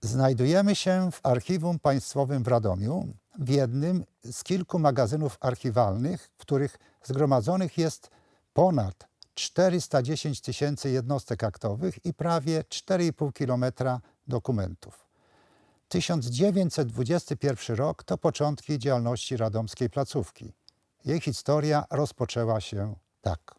Znajdujemy się w Archiwum Państwowym w Radomiu, w jednym z kilku magazynów archiwalnych, w których zgromadzonych jest ponad 410 tysięcy jednostek aktowych i prawie 4,5 kilometra dokumentów. 1921 rok to początki działalności radomskiej placówki. Jej historia rozpoczęła się tak.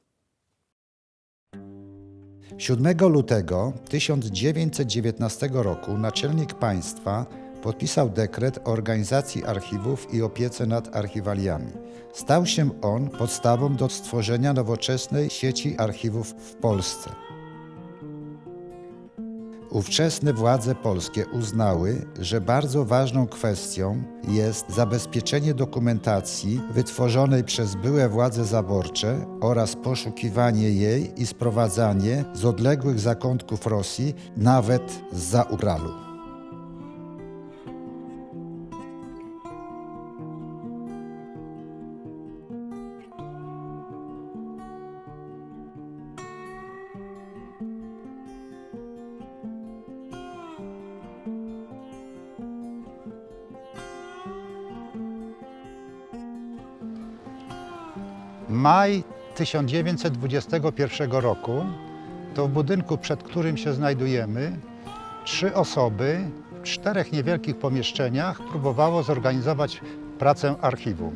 7 lutego 1919 roku naczelnik państwa podpisał dekret o organizacji archiwów i opiece nad archiwaliami. Stał się on podstawą do stworzenia nowoczesnej sieci archiwów w Polsce. Ówczesne władze polskie uznały, że bardzo ważną kwestią jest zabezpieczenie dokumentacji wytworzonej przez byłe władze zaborcze oraz poszukiwanie jej i sprowadzanie z odległych zakątków Rosji, nawet z Uralu. Maj 1921 roku to w budynku, przed którym się znajdujemy, trzy osoby w czterech niewielkich pomieszczeniach próbowało zorganizować pracę archiwum.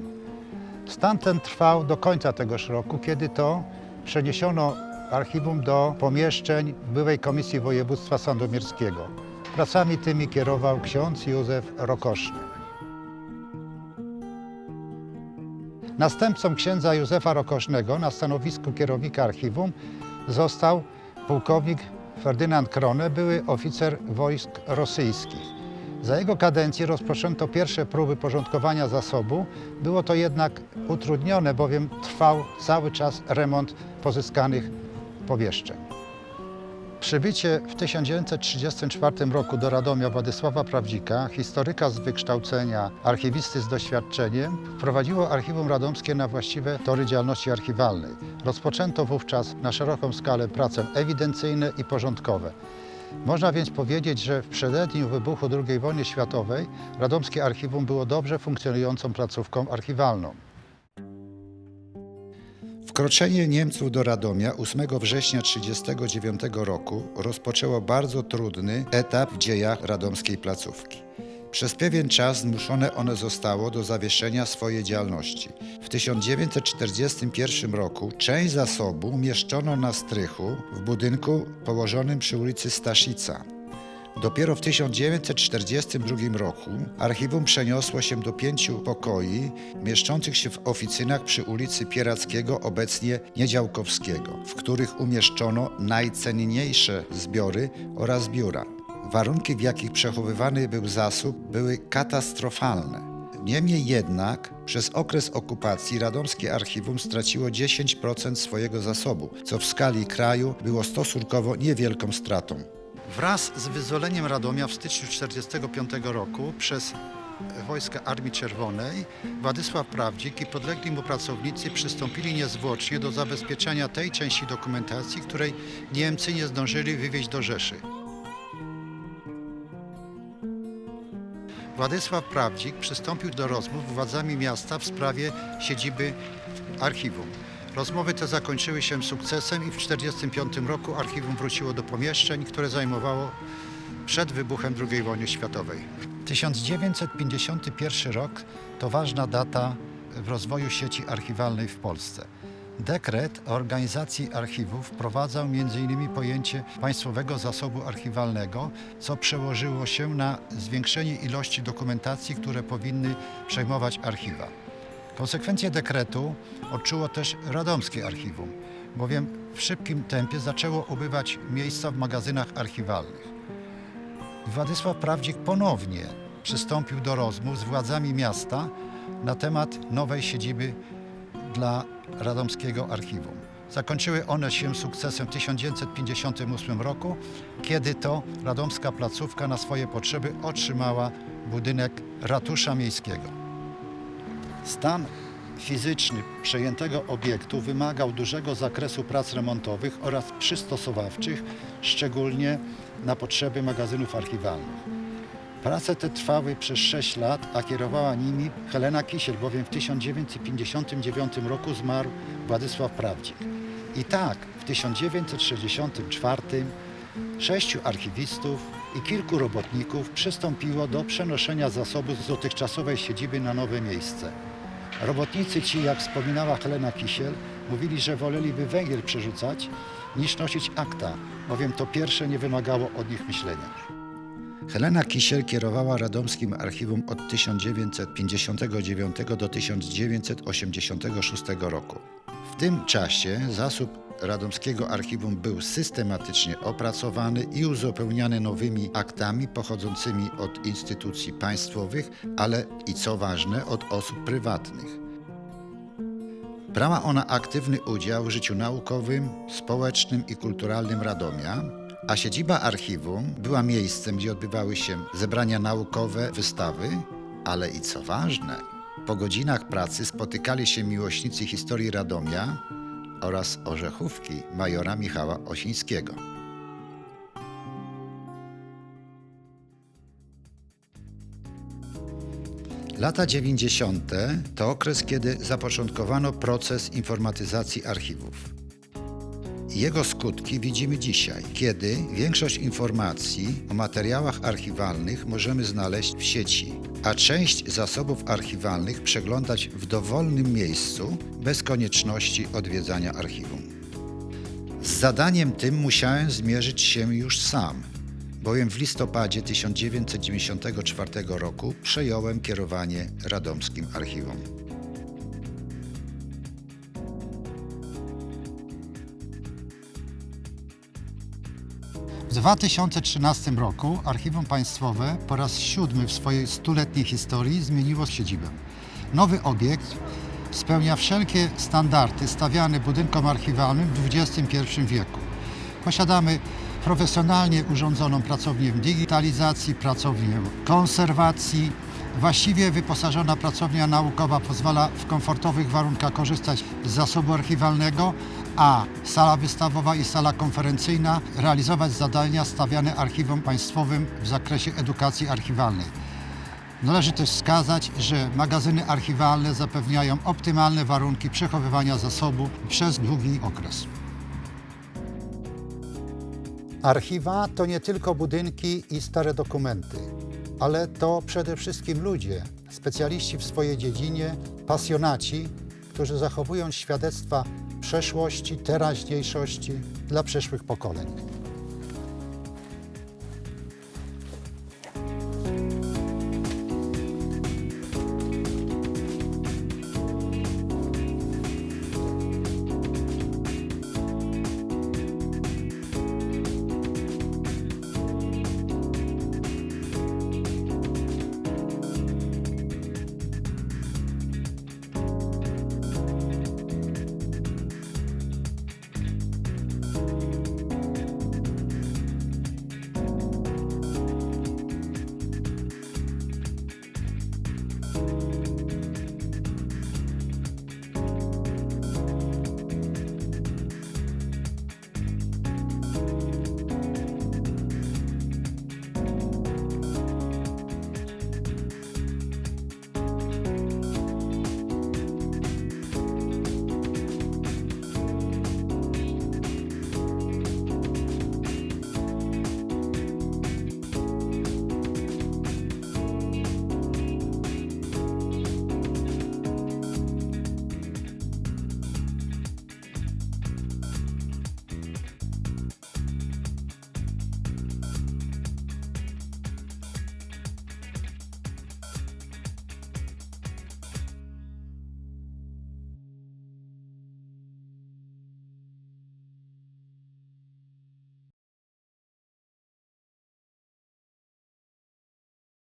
Stan ten trwał do końca tegoż roku, kiedy to przeniesiono archiwum do pomieszczeń byłej Komisji Województwa Sandomierskiego. Pracami tymi kierował ksiądz Józef Rokoszny. Następcą księdza Józefa Rokosznego na stanowisku kierownika archiwum został pułkownik Ferdynand Krone, były oficer wojsk rosyjskich. Za jego kadencji rozpoczęto pierwsze próby porządkowania zasobu. Było to jednak utrudnione, bowiem trwał cały czas remont pozyskanych pomieszczeń. Przybycie w 1934 roku do Radomia Władysława Prawdzika, historyka z wykształcenia, archiwisty z doświadczeniem, wprowadziło Archiwum Radomskie na właściwe tory działalności archiwalnej. Rozpoczęto wówczas na szeroką skalę prace ewidencyjne i porządkowe. Można więc powiedzieć, że w przededniu wybuchu II wojny światowej Radomskie Archiwum było dobrze funkcjonującą placówką archiwalną. Wkroczenie Niemców do Radomia 8 września 1939 roku rozpoczęło bardzo trudny etap w dziejach radomskiej placówki. Przez pewien czas zmuszone one zostało do zawieszenia swojej działalności. W 1941 roku część zasobu umieszczono na strychu w budynku położonym przy ulicy Staszica. Dopiero w 1942 roku archiwum przeniosło się do pięciu pokoi mieszczących się w oficynach przy ulicy Pierackiego, obecnie Niedziałkowskiego, w których umieszczono najcenniejsze zbiory oraz biura. Warunki, w jakich przechowywany był zasób, były katastrofalne. Niemniej jednak przez okres okupacji radomskie archiwum straciło 10% swojego zasobu, co w skali kraju było stosunkowo niewielką stratą. Wraz z wyzwoleniem Radomia w styczniu 1945 roku przez wojska Armii Czerwonej Władysław Prawdzik i podlegli mu pracownicy przystąpili niezwłocznie do zabezpieczenia tej części dokumentacji, której Niemcy nie zdążyli wywieźć do Rzeszy. Władysław Prawdzik przystąpił do rozmów z władzami miasta w sprawie siedziby archiwum. Rozmowy te zakończyły się sukcesem i w 1945 roku archiwum wróciło do pomieszczeń, które zajmowało przed wybuchem II wojny światowej. 1951 rok to ważna data w rozwoju sieci archiwalnej w Polsce. Dekret o organizacji archiwów wprowadzał m.in. pojęcie państwowego zasobu archiwalnego, co przełożyło się na zwiększenie ilości dokumentacji, które powinny przejmować archiwa. Konsekwencje dekretu odczuło też radomskie archiwum, bowiem w szybkim tempie zaczęło ubywać miejsca w magazynach archiwalnych. Władysław Prawdzik ponownie przystąpił do rozmów z władzami miasta na temat nowej siedziby dla radomskiego archiwum. Zakończyły one się sukcesem w 1958 roku, kiedy to radomska placówka na swoje potrzeby otrzymała budynek ratusza miejskiego. Stan fizyczny przejętego obiektu wymagał dużego zakresu prac remontowych oraz przystosowawczych, szczególnie na potrzeby magazynów archiwalnych. Prace te trwały przez 6 lat, a kierowała nimi Helena Kisiel, bowiem w 1959 roku zmarł Władysław Prawdzik. I tak w 1964 sześciu archiwistów i kilku robotników przystąpiło do przenoszenia zasobów z dotychczasowej siedziby na nowe miejsce. Robotnicy ci, jak wspominała Helena Kisiel, mówili, że woleliby węgiel przerzucać niż nosić akta, bowiem to pierwsze nie wymagało od nich myślenia. Helena Kisiel kierowała Radomskim Archiwum od 1959 do 1986 roku. W tym czasie zasób Radomskiego Archiwum był systematycznie opracowany i uzupełniany nowymi aktami pochodzącymi od instytucji państwowych, ale i co ważne, od osób prywatnych. Brała ona aktywny udział w życiu naukowym, społecznym i kulturalnym Radomia, a siedziba archiwum była miejscem, gdzie odbywały się zebrania naukowe, wystawy, ale i co ważne, po godzinach pracy spotykali się miłośnicy historii Radomia oraz orzechówki majora Michała Osińskiego. Lata 90. to okres, kiedy zapoczątkowano proces informatyzacji archiwów. Jego skutki widzimy dzisiaj, kiedy większość informacji o materiałach archiwalnych możemy znaleźć w sieci, a część zasobów archiwalnych przeglądać w dowolnym miejscu bez konieczności odwiedzania archiwum. Z zadaniem tym musiałem zmierzyć się już sam, bowiem w listopadzie 1994 roku przejąłem kierowanie Radomskim Archiwum. 2013 roku Archiwum Państwowe po raz siódmy w swojej stuletniej historii zmieniło siedzibę. Nowy obiekt spełnia wszelkie standardy stawiane budynkom archiwalnym w XXI wieku. Posiadamy profesjonalnie urządzoną pracownię digitalizacji, pracownię konserwacji. Właściwie wyposażona pracownia naukowa pozwala w komfortowych warunkach korzystać z zasobu archiwalnego, a sala wystawowa i sala konferencyjna realizować zadania stawiane archiwom państwowym w zakresie edukacji archiwalnej. Należy też wskazać, że magazyny archiwalne zapewniają optymalne warunki przechowywania zasobu przez długi okres. Archiwa to nie tylko budynki i stare dokumenty, ale to przede wszystkim ludzie, specjaliści w swojej dziedzinie, pasjonaci, którzy zachowują świadectwa przeszłości, teraźniejszości dla przyszłych pokoleń.